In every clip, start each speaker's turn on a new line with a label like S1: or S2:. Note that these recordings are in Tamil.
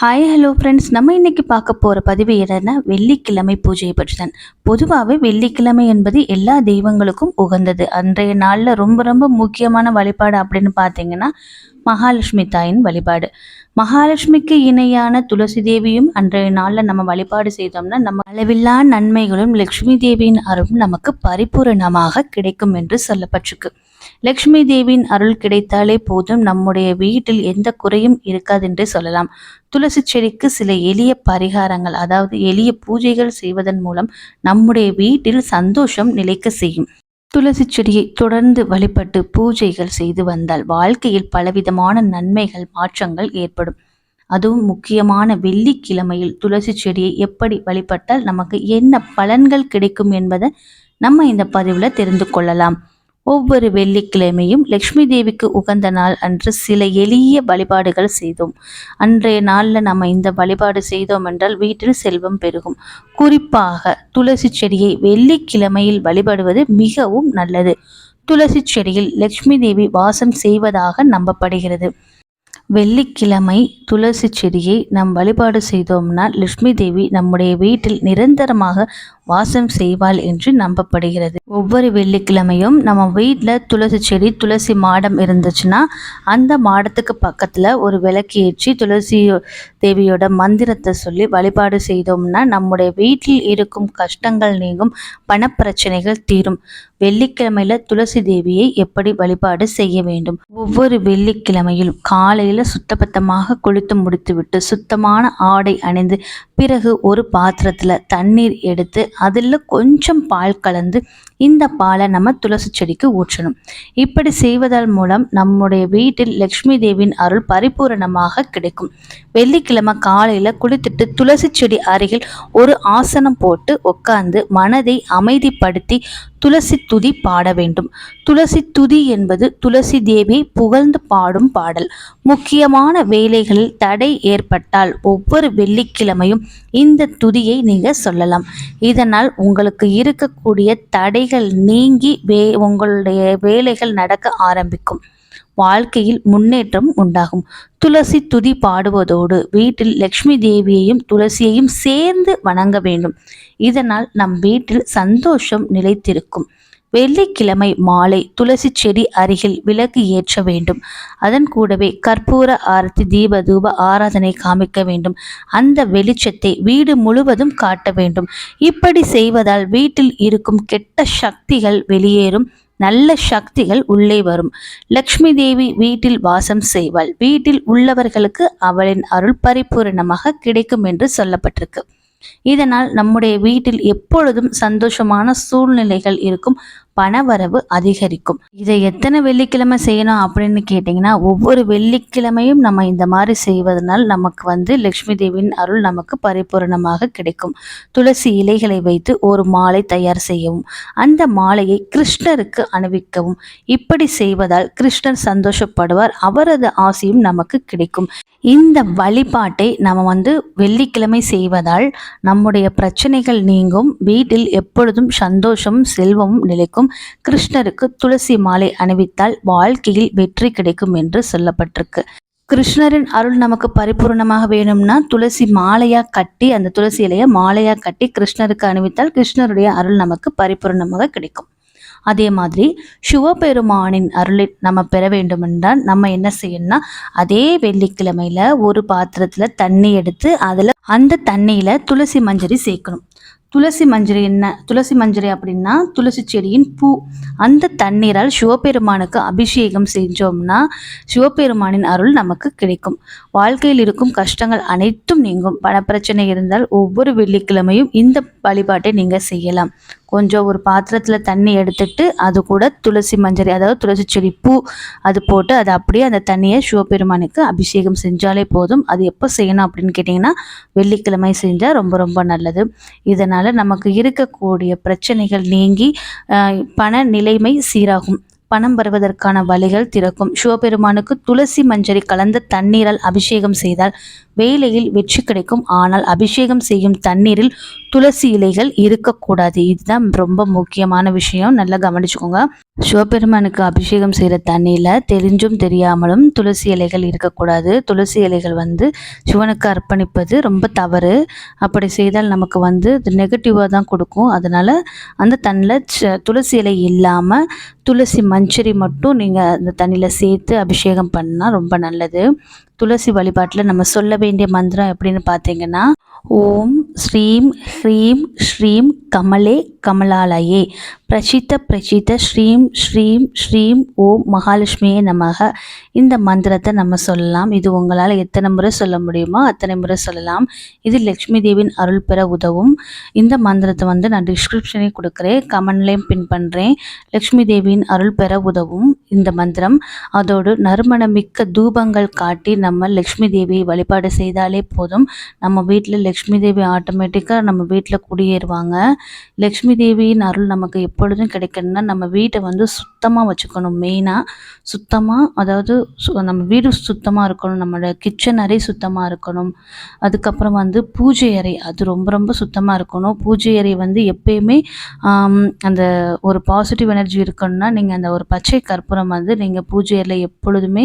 S1: ஹாய் ஹலோ ஃப்ரெண்ட்ஸ் நம்ம இன்றைக்கி பார்க்க போகிற பதிவு என்னன்னா வெள்ளிக்கிழமை பூஜையை பற்றி தான் பொதுவாகவே வெள்ளிக்கிழமை என்பது எல்லா தெய்வங்களுக்கும் உகந்தது. அன்றைய நாளில் ரொம்ப ரொம்ப முக்கியமான வழிபாடு அப்படின்னு பார்த்தீங்கன்னா மகாலட்சுமி தாயின் வழிபாடு. மகாலட்சுமிக்கு இணையான துளசி தேவியும் அன்றைய நாளில் நம்ம வழிபாடு செய்தோம்னா நம்ம அளவில்லா நன்மைகளும் லக்ஷ்மி தேவியின் அருளும் நமக்கு பரிபூரணமாக கிடைக்கும் என்று சொல்லப்பட்டிருக்கு. லக்ஷ்மி தேவியின் அருள் கிடைத்தாலே போதும். நம்முடைய வீட்டில் எந்த குறையும் இருக்காது என்று சொல்லலாம். துளசி செடிக்கு சில எளிய பரிகாரங்கள் அதாவது எளிய பூஜைகள் செய்வதன் மூலம் நம்முடைய வீட்டில் சந்தோஷம் நிலைக்க செய்யும். துளசி செடியை தொடர்ந்து வழிபட்டு பூஜைகள் செய்து வந்தால் வாழ்க்கையில் பலவிதமான நன்மைகள் மாற்றங்கள் ஏற்படும். அதுவும் முக்கியமான வெள்ளிக்கிழமையில் துளசி செடியை எப்படி வழிபட்டால் நமக்கு என்ன பலன்கள் கிடைக்கும் என்பதை நம்ம இந்த பதிவில் தெரிந்து கொள்ளலாம். ஒவ்வொரு வெள்ளிக்கிழமையும் லக்ஷ்மி தேவிக்கு உகந்த நாள் அன்று சில எளிய வழிபாடுகள் செய்தோம். அன்றைய நாளில் நம்ம இந்த வழிபாடு செய்தோம் என்றால் வீட்டில் செல்வம் பெருகும். குறிப்பாக துளசி செடியை வெள்ளிக்கிழமையில் வழிபடுவது மிகவும் நல்லது. துளசி செடியில் லக்ஷ்மி தேவி வாசம் செய்வதாக நம்பப்படுகிறது. வெள்ளிக்கிழமை துளசி செடியை நாம் வழிபாடு செய்தோம்னா லட்சுமி தேவி நம்முடைய வீட்டில் நிரந்தரமாக வாசம் செய்வாள் என்று நம்பப்படுகிறது. ஒவ்வொரு வெள்ளிக்கிழமையும் நம்ம வீட்டில் துளசி செடி துளசி மாடம் இருந்துச்சுன்னா அந்த மாடத்துக்கு பக்கத்தில் ஒரு விளக்கு ஏற்றி துளசி தேவியோட மந்திரத்தை சொல்லி வழிபாடு செய்தோம்னா நம்முடைய வீட்டில் இருக்கும் கஷ்டங்கள் நீங்கும் பணப்பிரச்சனைகள் தீரும். வெள்ளிக்கிழமையில் துளசி தேவியை எப்படி வழிபாடு செய்ய வேண்டும்? ஒவ்வொரு வெள்ளிக்கிழமையும் காலையில் சுத்தபத்தமாக குளித்து முடித்துவிட்டு சுத்தமான ஆடை அணிந்து பிறகு ஒரு பாத்திரத்தில் தண்ணீர் எடுத்து அதில் கொஞ்சம் பால் கலந்து இந்த பாலை நம்ம துளசி செடிக்கு ஊற்றணும். இப்படி செய்வதன் மூலம் நம்முடைய வீட்டில் லக்ஷ்மி தேவியின் அருள் பரிபூரணமாக கிடைக்கும். வெள்ளிக்கிழமை காலையில் குளித்துட்டு துளசி செடி அருகில் ஒரு ஆசனம் போட்டு உட்கார்ந்து மனதை அமைதிப்படுத்தி துளசி துதி பாட வேண்டும். துளசி துதி என்பது துளசி தேவியை புகழ்ந்து பாடும் பாடல். முக்கியமான வேலைகளில் தடை ஏற்பட்டால் ஒவ்வொரு வெள்ளிக்கிழமையும் இந்த துதியை நீங்கள் சொல்லலாம். இதனால் உங்களுக்கு இருக்கக்கூடிய தடைகள் நீங்கி வே உங்களுடைய வேலைகள் நடக்க ஆரம்பிக்கும். வாழ்க்கையில் முன்னேற்றம் உண்டாகும். துளசி துதி பாடுவதோடு வீட்டில் லக்ஷ்மி தேவியையும் துளசியையும் சேர்ந்து வணங்க வேண்டும். இதனால் நம் வீட்டில் சந்தோஷம் நிலைத்திருக்கும். வெள்ளிக்கிழமை மாலை துளசி செடி அருகில் விளக்கு ஏற்ற வேண்டும். அதன் கூடவே கற்பூர ஆரத்தி தீப தூப ஆராதனை காமிக்க வேண்டும். அந்த வெளிச்சத்தை வீடு முழுவதும் காட்ட வேண்டும். இப்படி செய்வதால் வீட்டில் இருக்கும் கெட்ட சக்திகள் வெளியேறும். நல்ல சக்திகள் உள்ளே வரும். லக்ஷ்மி தேவி வீட்டில் வாசம் செய்வாள். வீட்டில் உள்ளவர்களுக்கு அவளின் அருள் பரிபூரணமாக கிடைக்கும் என்று சொல்லப்பட்டிருக்கு. இதனால் நம்முடைய வீட்டில் எப்பொழுதும் சந்தோஷமான சூழ்நிலைகள் இருக்கும். பணவரவு அதிகரிக்கும். இதை எத்தனை வெள்ளிக்கிழமை செய்யணும் அப்படின்னு கேட்டிங்கன்னா ஒவ்வொரு வெள்ளிக்கிழமையும் நம்ம இந்த மாதிரி செய்வதனால் நமக்கு வந்து லக்ஷ்மி தேவியின் அருள் நமக்கு பரிபூரணமாக கிடைக்கும். துளசி இலைகளை வைத்து ஒரு மாலை தயார் செய்யவும் அந்த மாலையை கிருஷ்ணருக்கு அணிவிக்கவும். இப்படி செய்வதால் கிருஷ்ணர் சந்தோஷப்படுவார் அவரது ஆசையும் நமக்கு கிடைக்கும். இந்த வழிபாட்டை நம்ம வந்து வெள்ளிக்கிழமை செய்வதால் நம்முடைய பிரச்சனைகள் நீங்கும் வீட்டில் எப்பொழுதும் சந்தோஷமும் செல்வமும் நிலைக்கும். கிருஷ்ணருக்கு துளசி மாலை அணிவித்தால் வாழ்க்கையில் வெற்றி கிடைக்கும் என்று சொல்லப்பட்டிருக்கு. கிருஷ்ணரின் அருள் நமக்கு பரிபூர்ணமாக வேணும்னா துளசி மாலையா கட்டி அந்த துளசி இலையை மாலையா கட்டி கிருஷ்ணருக்கு அணிவித்தால் கிருஷ்ணருடைய அருள் நமக்கு பரிபூர்ணமாக கிடைக்கும். அதே மாதிரி சிவபெருமானின் அருளை நம்ம பெற வேண்டுமென்றால் நம்ம என்ன செய்யணும்னா அதே வெள்ளிக்கிழமையில் ஒரு பாத்திரத்தில் தண்ணி எடுத்து அதில் அந்த தண்ணியில் துளசி மஞ்சரி சேர்க்கணும். துளசி மஞ்சரி என்ன? துளசி மஞ்சரி அப்படின்னா துளசி செடியின் பூ. அந்த தண்ணீரால் சிவபெருமானுக்கு அபிஷேகம் செஞ்சோம்னா சிவபெருமானின் அருள் நமக்கு கிடைக்கும். வாழ்க்கையில் இருக்கும் கஷ்டங்கள் அனைத்தும் நீங்கும். பணப்பிரச்சனை இருந்தால் ஒவ்வொரு வெள்ளிக்கிழமையும் இந்த வழிபாட்டை நீங்கள் செய்யலாம். கொஞ்சம் ஒரு பாத்திரத்தில் தண்ணி எடுத்துட்டு அது கூட துளசி மஞ்சரி அதாவது துளசி செடி பூ அது போட்டு அதை அப்படியே அந்த தண்ணியை சிவபெருமானுக்கு அபிஷேகம் செஞ்சாலே போதும். அது எப்போ செய்யணும் அப்படின்னு கேட்டிங்கன்னா வெள்ளிக்கிழமை செஞ்சால் ரொம்ப ரொம்ப நல்லது. இதனால் நமக்கு இருக்கக்கூடிய பிரச்சனைகள் நீங்கி பண நிலைமை சீராகும். பணம் வருவதற்கான வழிகள் திறக்கும். சிவபெருமானுக்கு துளசி மஞ்சரி கலந்த தண்ணீரால் அபிஷேகம் செய்தால் வேலையில் வெற்றி கிடைக்கும். ஆனால் அபிஷேகம் செய்யும் தண்ணீரில் துளசி இலைகள் இருக்கக்கூடாது. இதுதான் ரொம்ப முக்கியமான விஷயம். நல்லா கவனிச்சுக்கோங்க. சிவபெருமானுக்கு அபிஷேகம் செய்கிற தண்ணியில் தெரிஞ்சும் தெரியாமலும் துளசி இலைகள் இருக்கக்கூடாது. துளசி இலைகள் வந்து சிவனுக்கு அர்ப்பணிப்பது ரொம்ப தவறு. அப்படி செய்தால் நமக்கு வந்து இது நெகட்டிவாக தான் கொடுக்கும். அதனால் அந்த தண்ணில் துளசி இலை இல்லாமல் துளசி மஞ்சரி மட்டும் நீங்கள் அந்த தண்ணியில் சேர்த்து அபிஷேகம் பண்ணால் ரொம்ப நல்லது. துளசி வழிபாட்டில் நம்ம சொல்ல வேண்டிய மந்திரம் எப்படின்னு பார்த்தீங்கன்னா ஓம் ஸ்ரீம் ஹ்ரீம் ஸ்ரீம் கமலே கமலாலயே. பிரசித்த பிரசித்த ஸ்ரீம் ஸ்ரீம் ஸ்ரீம் ஓம் மகாலட்சுமியே நமக. இந்த மந்திரத்தை நம்ம சொல்லலாம். இது உங்களால் எத்தனை முறை சொல்ல முடியுமோ அத்தனை முறை சொல்லலாம். இது லக்ஷ்மி தேவியின் அருள் பெற உதவும். இந்த மந்திரத்தை வந்து நான் டிஸ்கிரிப்ஷனே கொடுக்குறேன். கமெண்ட்லேயும் பின் பண்ணுறேன் லக்ஷ்மி தேவியின் அருள் பெற உதவும் இந்த மந்திரம். அதோடு நறுமணமிக்க தூபங்கள் காட்டி நம்ம நம்ம லக்ஷ்மி தேவியை வழிபாடு செய்தாலே போதும். நம்ம வீட்டில் லக்ஷ்மி தேவி ஆட்டோமேட்டிக்காக நம்ம வீட்டில் குடியேறுவாங்க. லக்ஷ்மி தேவியின் அருள் நமக்கு எப்பொழுதும் கிடைக்கணும்னா நம்ம வீட்டை வந்து சுத்தமாக வச்சுக்கணும். மெயினாக சுத்தமாக அதாவது நம்ம வீடு சுத்தமாக இருக்கணும். நம்மளோட கிச்சன் அறை சுத்தமாக இருக்கணும். அதுக்கப்புறம் வந்து பூஜை அறை அது ரொம்ப ரொம்ப சுத்தமாக இருக்கணும். பூஜை அறை வந்து எப்பயுமே அந்த ஒரு பாசிட்டிவ் எனர்ஜி இருக்கணும்னா நீங்கள் அந்த ஒரு பச்சை கற்பூரம் வந்து நீங்கள் பூஜை அறையில் எப்பொழுதுமே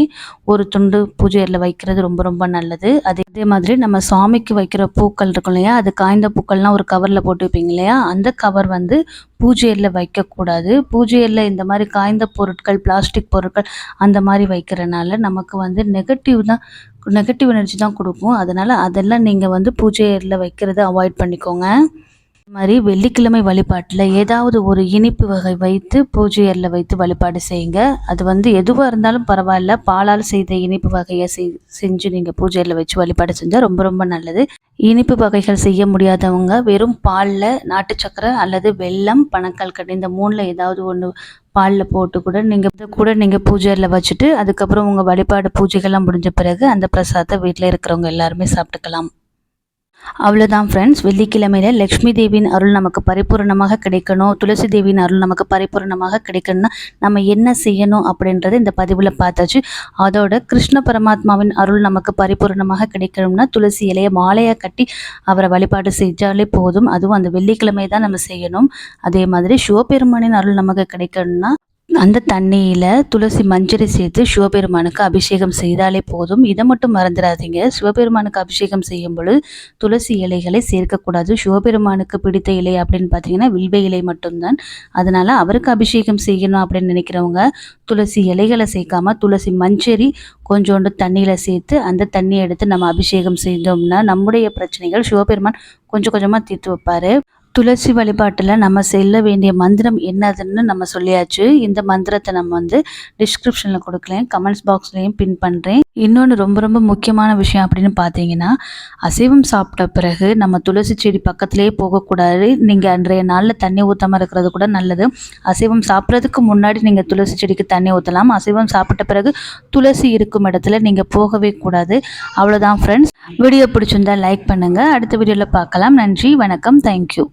S1: ஒரு துண்டு பூஜை அறையில் வைக்கிறது ரொம்ப ரொம்ப நல்லது. அதே மாதிரி நம்ம சாமிக்கு வைக்கிற பூக்கள் இருக்கும் இல்லையா? அது காய்ந்த பூக்கள்லாம் ஒரு கவரில் போட்டு வைப்பீங்க இல்லையா? அந்த கவர் வந்து பூஜை வைக்கக்கூடாது. பூஜை இந்த மாதிரி காய்ந்த பொருட்கள் பிளாஸ்டிக் பொருட்கள் அந்த மாதிரி வைக்கிறனால நமக்கு வந்து நெகட்டிவ் தான் நெகட்டிவ் எனர்ஜி தான் கொடுக்கும். அதனால் அதெல்லாம் நீங்கள் வந்து பூஜை வைக்கிறத அவாய்ட் பண்ணிக்கோங்க. மாதிரி வெள்ளிக்கிழமை வழிபாட்டில் ஏதாவது ஒரு இனிப்பு வகை வைத்து பூஜை அறையில் வைத்து வழிபாடு செய்யுங்க. அது வந்து எதுவாக இருந்தாலும் பரவாயில்ல. பாலால் செய்த இனிப்பு வகையை செய் செஞ்சு நீங்கள் பூஜை அறையில் வச்சு வழிபாடு செஞ்சால் ரொம்ப ரொம்ப நல்லது. இனிப்பு வகைகள் செய்ய முடியாதவங்க வெறும் பாலில் நாட்டு சக்கரை அல்லது வெல்லம் பனக்கல்கட்டு இந்த மூணில் ஏதாவது ஒன்று பாலில் போட்டு கூட நீங்கள் இதை கூட நீங்கள் பூஜையில் வச்சுட்டு அதுக்கப்புறம் உங்கள் வழிபாடு பூஜைகள்லாம் முடிஞ்ச பிறகு அந்த பிரசாதத்தை வீட்டில் இருக்கிறவங்க எல்லாருமே சாப்பிட்டுக்கலாம். அவ்வளோதான் ஃப்ரெண்ட்ஸ் வெள்ளிக்கிழமையில் லக்ஷ்மி தேவியின் அருள் நமக்கு பரிபூர்ணமாக கிடைக்கணும். துளசி தேவியின் அருள் நமக்கு பரிபூர்ணமாக கிடைக்கணும்னா நம்ம என்ன செய்யணும் அப்படின்றத இந்த பதிவில் பார்த்தாச்சு. அதோட கிருஷ்ண பரமாத்மாவின் அருள் நமக்கு பரிபூர்ணமாக கிடைக்கணும்னா துளசி இலையை மாலையாக கட்டி அவரை வழிபாடு செஞ்சாலே போதும். அதுவும் அந்த வெள்ளிக்கிழமை தான் நம்ம செய்யணும். அதே மாதிரி சிவபெருமானின் அருள் நமக்கு கிடைக்கணும்னா அந்த தண்ணியில் துளசி மஞ்சரி சேர்த்து சிவபெருமானுக்கு அபிஷேகம் செய்தாலே போதும். இதை மட்டும் மறந்துடாதீங்க. சிவபெருமானுக்கு அபிஷேகம் செய்யும் பொழுது துளசி இலைகளை சேர்க்கக்கூடாது சிவபெருமானுக்கு பிடித்த இலை அப்படின்னு பார்த்தீங்கன்னா வில்வ இலை மட்டும்தான். அதனால் அவருக்கு அபிஷேகம் செய்யணும் அப்படின்னு நினைக்கிறவங்க துளசி இலைகளை சேர்க்காம துளசி மஞ்சரி கொஞ்சோண்டு தண்ணியில் சேர்த்து அந்த தண்ணியை எடுத்து நம்ம அபிஷேகம் செய்தோம்னா நம்முடைய பிரச்சனைகள் சிவபெருமான் கொஞ்சம் கொஞ்சமாக தீர்த்து வைப்பார். துளசி வழிபாட்டில் நம்ம செல்ல வேண்டிய மந்திரம் என்னதுன்னு நம்ம சொல்லியாச்சு. இந்த மந்திரத்தை நம்ம வந்து டிஸ்கிரிப்ஷனில் கொடுக்கலேன் கமெண்ட்ஸ் பாக்ஸ்லேயும் பின் பண்ணுறேன் இன்னொன்று ரொம்ப ரொம்ப முக்கியமான விஷயம் அப்படின்னு பார்த்தீங்கன்னா அசைவம் சாப்பிட்ட பிறகு நம்ம துளசி செடி பக்கத்துலேயே போகக்கூடாது. நீங்கள் அன்றைய நாளில் தண்ணி ஊற்றாமல் இருக்கிறது கூட நல்லது. அசைவம் சாப்பிட்றதுக்கு முன்னாடி நீங்கள் துளசி செடிக்கு தண்ணி ஊற்றலாம் அசைவம் சாப்பிட்ட பிறகு துளசி இருக்கும் இடத்துல நீங்கள் போகவே கூடாது. அவ்வளோதான் ஃப்ரெண்ட்ஸ் வீடியோ பிடிச்சிருந்தா லைக் பண்ணுங்கள் அடுத்த வீடியோவில் பார்க்கலாம். நன்றி வணக்கம். தேங்க்யூ